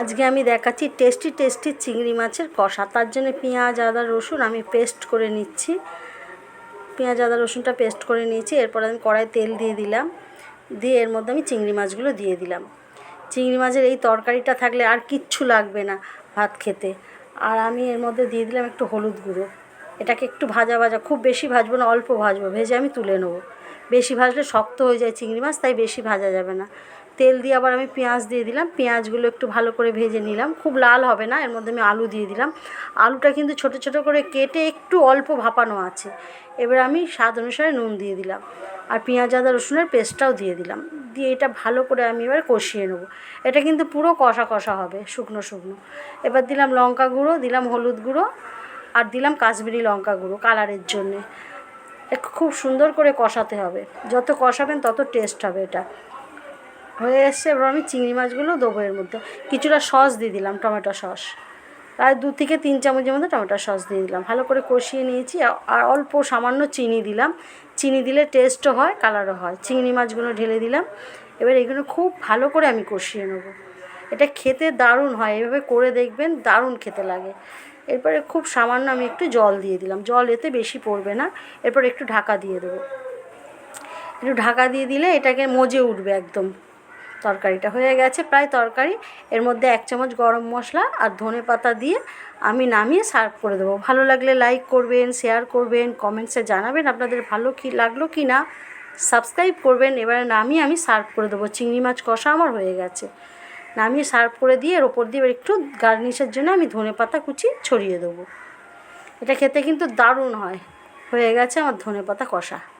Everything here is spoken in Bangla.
আজকে আমি দেখাচ্ছি টেস্টি টেস্টি চিংড়ি মাছের কষা। তার জন্য পেঁয়াজ, আদা, রসুন আমি পেস্ট করে নিচ্ছি। পেঁয়াজ, আদা, রসুনটা পেস্ট করে নিয়েছি। এরপর আমি কড়াই তেল দিয়ে দিলাম। দিয়ে এর মধ্যে আমি চিংড়ি মাছগুলো দিয়ে দিলাম। চিংড়ি মাছের এই তরকারিটা থাকলে আর কিচ্ছু লাগবে না ভাত খেতে। আর আমি এর মধ্যে দিয়ে দিলাম একটু হলুদ গুঁড়ো। এটাকে একটু ভাজা ভাজা, খুব বেশি ভাজবো না, অল্প ভাজবো। ভেজে আমি তুলে নেব। বেশি ভাজলে শক্ত হয়ে যায় চিংড়ি মাছ, তাই বেশি ভাজা যাবে না। তেল দিয়ে আবার আমি পেঁয়াজ দিয়ে দিলাম। পেঁয়াজগুলো একটু ভালো করে ভেজে নিলাম। খুব লাল হবে না, এর মধ্যে আমি আলু দিয়ে দিলাম। আলুটা কিন্তু ছোট ছোট করে কেটে একটু অল্প ভাপানো আছে। এবার আমি স্বাদ অনুসারে নুন দিয়ে দিলাম। আর পেঁয়াজ, আদা, রসুনের পেস্টটাও দিয়ে দিলাম। দিয়ে এটা ভালো করে আমি এবার কষিয়ে নেব। এটা কিন্তু পুরো কষা কষা হবে, শুকনো শুকনো। এবার দিলাম লঙ্কা গুঁড়ো, দিলাম হলুদ গুঁড়ো, আর দিলাম কাশ্মীরি লঙ্কা গুঁড়ো কালারের জন্যে। খুব সুন্দর করে কষাতে হবে। যত কষাবেন তত টেস্ট হবে এটা। হয়ে এসছে, এবার আমি চিংড়ি মাছগুলো দেবো এর মধ্যে। কিছুটা সস দিয়ে দিলাম, টমেটো সস। প্রায় দু থেকে তিন চামচের মধ্যে টমেটো সস দিয়ে দিলাম। ভালো করে কষিয়ে নিয়েছি, আর অল্প সামান্য চিনি দিলাম। চিনি দিলে টেস্টও হয়, কালারও হয়। চিংড়ি মাছগুলো ঢেলে দিলাম। এবার এগুলো খুব ভালো করে আমি কষিয়ে নেব। এটা খেতে দারুণ হয় এভাবে করে দেখবেন দারুণ খেতে লাগে। এরপরে খুব সামান্য আমি একটু জল দিয়ে দিলাম। জল এতে বেশি পড়বে না, এরপর একটু ঢাকা দিয়ে দেবো। একটু ঢাকা দিয়ে দিলে এটাকে মজে উঠবে একদম। তরকারিটা হয়ে গেছে। প্রায় তরকারি। এর মধ্যে এক চামচ গরম মশলা আর ধনে পাতা দিয়ে আমি নামিয়ে সার্ভ করে দেবো। ভালো লাগলে লাইক করবেন, শেয়ার করবেন, কমেন্টসে জানাবেন আপনাদের ভালো কি লাগল কি না। সাবস্ক্রাইব করবেন, এবারে নামিয়ে আমি সার্ভ করে দেবো। চিংড়ি মাছ কষা আমার হয়ে গেছে। নামিয়ে সার্ভ করে দিয়ে এর ওপর দিয়ে একটু গার্নিশের জন্য আমি ধনে পাতা কুচি ছড়িয়ে দেবো। এটা খেতে কিন্তু দারুণ হয়। হয়ে গেছে আমার ধনে পাতা কষা।